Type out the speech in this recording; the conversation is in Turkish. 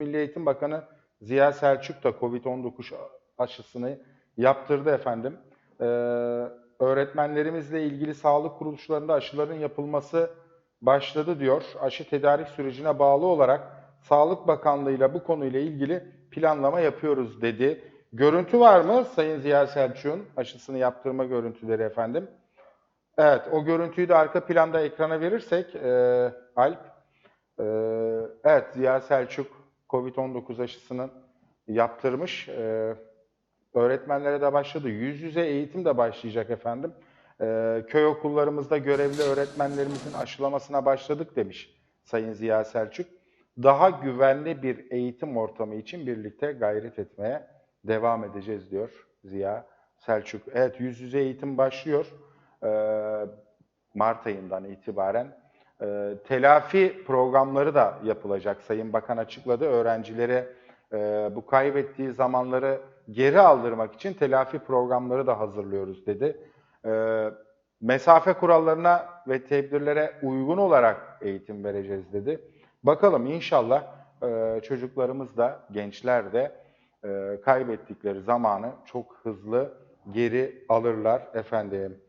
Milli Eğitim Bakanı Ziya Selçuk da Covid-19 aşısını yaptırdı efendim. Ee, öğretmenlerimizle ilgili sağlık kuruluşlarında aşıların yapılması başladı diyor. Aşı tedarik sürecine bağlı olarak Sağlık Bakanlığı ile bu konuyla ilgili planlama yapıyoruz dedi. Görüntü var mı Sayın Ziya Selçuk'un aşısını yaptırma görüntüleri efendim? Evet, o görüntüyü de arka planda ekrana verirsek e, Alp. e, evet, Ziya Selçuk COVID-19 aşısını yaptırmış. E, öğretmenlere de başladı. Yüz yüze eğitim de başlayacak efendim. E, köy okullarımızda görevli öğretmenlerimizin aşılamasına başladık demiş Sayın Ziya Selçuk. Daha güvenli bir eğitim ortamı için birlikte gayret etmeye devam edeceğiz diyor Ziya Selçuk. Evet, yüz yüze eğitim başlıyor. Ee, Mart ayından itibaren. Ee, telafi programları da yapılacak. Sayın Bakan açıkladı. Öğrencilere e, bu kaybettiği zamanları geri aldırmak için telafi programları da hazırlıyoruz dedi. Ee, mesafe kurallarına ve tedbirlere uygun olarak eğitim vereceğiz dedi. Bakalım inşallah e, çocuklarımız da, gençler de e, kaybettikleri zamanı çok hızlı geri alırlar efendim.